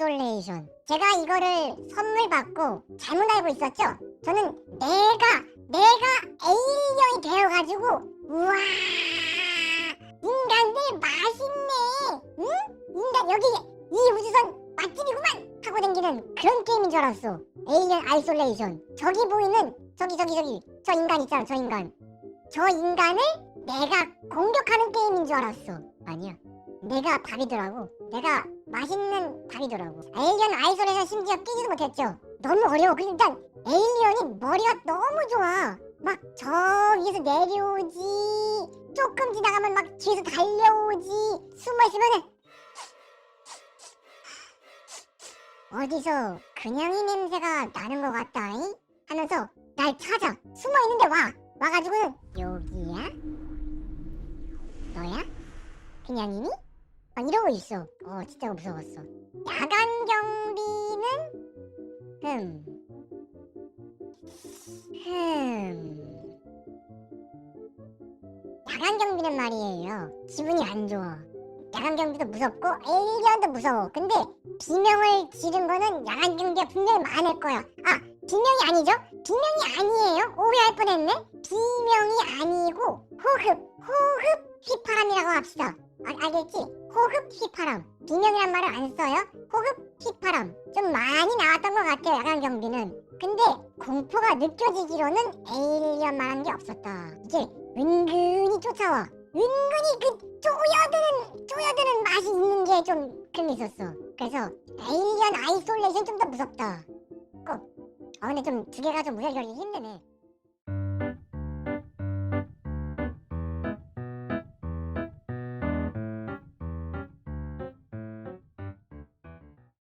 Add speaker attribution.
Speaker 1: 아이솔레이션. 제가 이거를 선물 받고 잘못 알고 있었죠? 저는 내가 내가 에일리언이 되어가지고 우와 인간들 맛있네. 응? 인간 여기 이 우주선 맛집이구만 하고 다니는 그런 게임인 줄 알았어. 에일리언 아이솔레이션. 저기 보이는 저기 저기 저기 저 인간 있잖아 저 인간. 저 인간을 내가 공격하는 게임인 줄 알았어. 아니야. 내가 답이더라고. 내가 맛있는 답이더라고. 에일리언 아이솔에서 심지어 끼지도 못했죠. 너무 어려워. 그리고 일단 에일리언이 머리가 너무 좋아. 막저 위에서 내려오지. 조금 지나가면 막 뒤에서 달려오지. 숨어 있으면은 어디서 그냥이 냄새가 나는 것 같다 잉? 하면서 날 찾아. 숨어 있는데 와. 와가지고는 여기야? 너야? 그냥이니? 아 이러고 있어. 어 진짜 무서웠어. 야간 경비는 흠. 흠. 야간 경비는 말이에요. 기분이 안 좋아. 야간 경비도 무섭고 에일리언도 무서워. 근데 비명을 지른 거는 야간 경비가 분명히 많을 거야. 아 비명이 아니죠? 비명이 아니에요. 오해할 뻔했네. 비명이 아니고 호흡, 호흡 휘파람이라고 합시다. 아, 알겠지? 호흡 휘파람. 비명이란 말을 안 써요. 호흡 휘파람. 좀 많이 나왔던 것 같아요. 야간 경비는. 근데 공포가 느껴지기로는 에일리언 말한 게 없었다. 이게 은근히 쫓아와. 은근히 그 쪼여드는 쪼여드는 맛이 있는 게좀게 있었어. 그래서 에일리언 아이솔레이션 좀 더 무섭다. 꼭. 아 근데 좀 두 개가 좀 무결결이 힘드네.